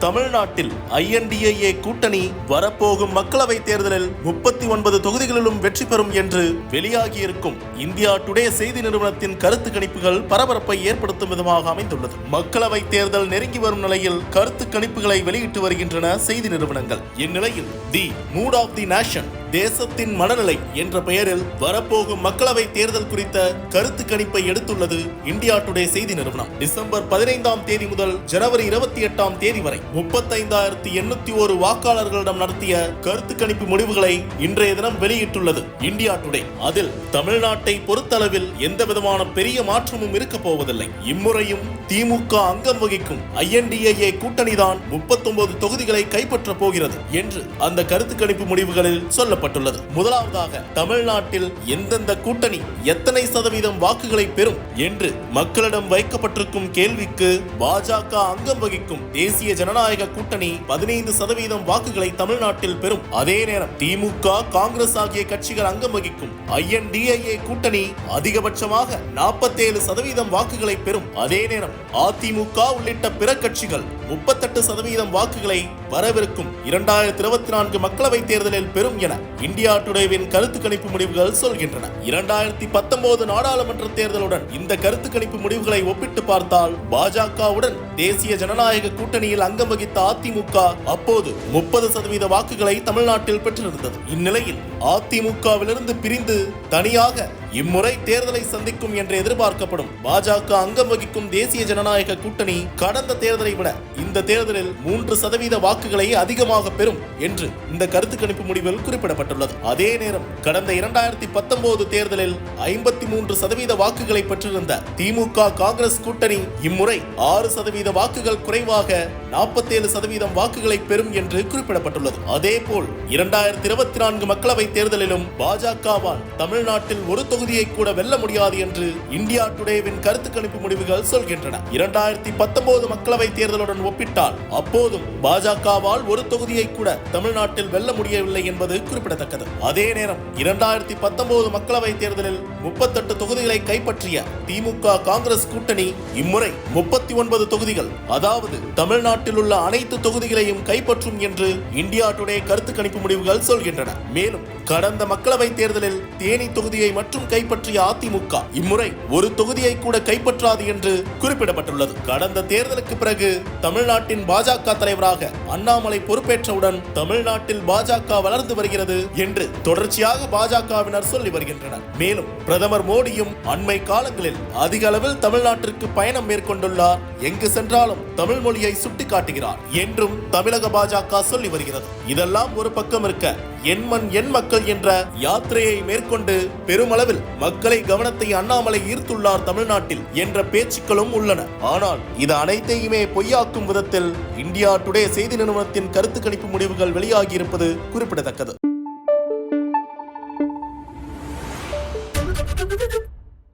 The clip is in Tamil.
தமிழ்நாட்டில் ஐஎன்டிஏஏ கூட்டணி வரப்போகும் மக்களவைத் தேர்தலில் முப்பத்தி ஒன்பது தொகுதிகளிலும் வெற்றி பெறும் என்று வெளியாகியிருக்கும் இந்தியா டுடே செய்தி நிறுவனத்தின் கருத்து கணிப்புகள் பரபரப்பை ஏற்படுத்தும் விதமாக அமைந்துள்ளது. மக்களவைத் தேர்தல் நெருங்கி வரும் நிலையில் கருத்து கணிப்புகளை வெளியிட்டு வருகின்றன செய்தி நிறுவனங்கள். இந்நிலையில் the mood of the nation தேசத்தின் மனநிலை என்ற பெயரில் வரப்போகும் மக்களவை தேர்தல் குறித்த கருத்து கணிப்பை எடுத்துள்ளது இந்தியா டுடே செய்தி நிறுவனம். டிசம்பர் பதினைந்தாம் தேதி முதல் ஜனவரி இருபத்தி எட்டாம் தேதி வரை முப்பத்தைந்தாயிரத்தி எண்ணூத்தி ஒரு வாக்காளர்களிடம் நடத்திய கருத்து கணிப்பு முடிவுகளை இன்றைய தினம் வெளியிட்டுள்ளது இந்தியா டுடே. அதில் தமிழ்நாட்டை பொறுத்தளவில் எந்த விதமான பெரிய மாற்றமும் இருக்க போவதில்லை. இம்முறையும் திமுக அங்கம் வகிக்கும் ஐஎன்டிஏ கூட்டணிதான் முப்பத்தொன்பது தொகுதிகளை கைப்பற்ற போகிறது என்று அந்த கருத்து கணிப்பு முடிவுகளில் சொல்லப்பட்டுள்ளது முதலாவதாக தமிழ்நாட்டில் எந்தெந்த கூட்டணி எத்தனை சதவீதம் வாக்குகளை பெறும் என்று மக்களிடம் வைக்கப்பட்டிருக்கும் கேள்விக்கு பாஜக அங்கம் வகிக்கும் தேசிய ஜனநாயக கூட்டணி பதினைந்து சதவீதம் வாக்குகளை தமிழ்நாட்டில் பெறும். அதே நேரம் திமுக காங்கிரஸ் ஆகிய கட்சிகள் அங்கம் வகிக்கும் ஐஎன்டிஐஏ கூட்டணி அதிகபட்சமாக நாற்பத்தேழு சதவீதம் வாக்குகளை பெறும். அதே நேரம் அதிமுக உள்ளிட்ட பிற கட்சிகள் முப்பத்தெட்டு சதவீதம் வாக்குகளை வரவிருக்கும் இரண்டாயிரத்தி இருபத்தி நான்கு மக்களவைத் தேர்தலில் பெறும் என இந்தியா டுடேவின் கருத்து கணிப்பு முடிவுகள் சொல்கின்றன. இரண்டாயிரத்தி பத்தொன்பது நாடாளுமன்ற தேர்தலுடன் இந்த கருத்து கணிப்பு முடிவுகளை ஒப்பிட்டு பார்த்தால் பாஜகவுடன் தேசிய ஜனநாயக கூட்டணியில் அங்கம் வகித்த அதிமுக அப்போது முப்பது சதவீத வாக்குகளை தமிழ்நாட்டில் பெற்றிருந்தது. இந்நிலையில் அதிமுகவிலிருந்து பிரிந்து தனியாக இம்முறை தேர்தலை சந்திக்கும் என்று எதிர்பார்க்கப்படும் பாஜக அங்கம் வகிக்கும் தேசிய ஜனநாயக கூட்டணி கடந்த தேர்தலை விட இந்த தேர்தலில் மூன்று சதவீத வாக்குகளை அதிகமாக பெறும் என்று இந்த கருத்து கணிப்பு முடிவில் குறிப்பிடப்பட்டுள்ளது. அதே நேரம் கடந்த இரண்டாயிரத்தி பத்தொன்பது தேர்தலில் ஐம்பத்தி மூன்று சதவீத வாக்குகளை பெற்றிருந்த திமுக காங்கிரஸ் கூட்டணி இம்முறை ஆறு சதவீத சதவீத வாக்குகள் குறைவாக நாற்பத்தேழு சதவீதம் வாக்குகளை பெறும் என்று குறிப்பிடப்பட்டுள்ளது. அதே போல் இரண்டாயிரத்தி இருபத்தி நான்கு மக்களவை தேர்தலிலும் பாஜகவால் தமிழ்நாட்டில் ஒரு தொகுதியை கூட வெல்ல முடியாது என்று இந்தியா டுடேவின் கருத்து கணிப்பு முடிவுகள் சொல்கின்றன. இரண்டாயிரத்தி பத்தொன்பது மக்களவை தேர்தலுடன் ஒப்பிட்டால் அப்போதும் பாஜகவால் ஒரு தொகுதியை கூட தமிழ்நாட்டில் வெல்ல முடியவில்லை என்பது குறிப்பிடத்தக்கது. அதே நேரம் இரண்டாயிரத்தி பத்தொன்பது மக்களவை தேர்தலில் முப்பத்தெட்டு தொகுதிகளை கைப்பற்றிய திமுக காங்கிரஸ் கூட்டணி இம்முறை முப்பத்தி ஒன்பது தொகுதிகள் அதாவது தமிழ்நாட்டில் உள்ள அனைத்து தொகுதிகளையும் கைப்பற்றும் என்று இந்தியா டுடே கருத்து கணிப்பு முடிவுகள் சொல்கின்றன. மேலும் கடந்த மக்களவை தேர்தலில் தேனி தொகுதியை மட்டும் கைப்பற்றிய அதிமுக இம்முறை ஒரு தொகுதியை கூட கைப்பற்றாது என்று குறிப்பிடப்பட்டுள்ளது. கடந்த தேர்தலுக்கு பிறகு தமிழ்நாட்டின் பாஜக தலைவராக அண்ணாமலை பொறுப்பேற்றவுடன் தமிழ்நாட்டில் பாஜக வளர்ந்து வருகிறது என்று தொடர்ச்சியாக பாஜகவினர் சொல்லி வருகின்றனர். மேலும் பிரதமர் மோடியும் அண்மை காலங்களில் அதிக அளவில் தமிழ்நாட்டிற்கு பயணம் மேற்கொண்டுள்ளார். எங்கு என்றாலும் தமிழ் மொழியை சுட்டிக்காட்டுகிறார் என்றும் தமிழக பாஜக சொல்லி வருகிறது. இதெல்லாம் ஒரு பக்கம் இருக்க என் மண் என் மக்கள் என்ற யாத்திரையை மேற்கொண்டு பெருமளவில் மக்களை கவனத்தை அண்ணாமலை ஈர்த்துள்ளார் தமிழ்நாட்டில் என்ற பேச்சுக்களும் உள்ளன. ஆனால் இது அனைத்தையுமே பொய்யாக்கும் விதத்தில் இந்தியா டுடே செய்தி நிறுவனத்தின் கருத்து கணிப்பு முடிவுகள் வெளியாகியிருப்பது குறிப்பிடத்தக்கது.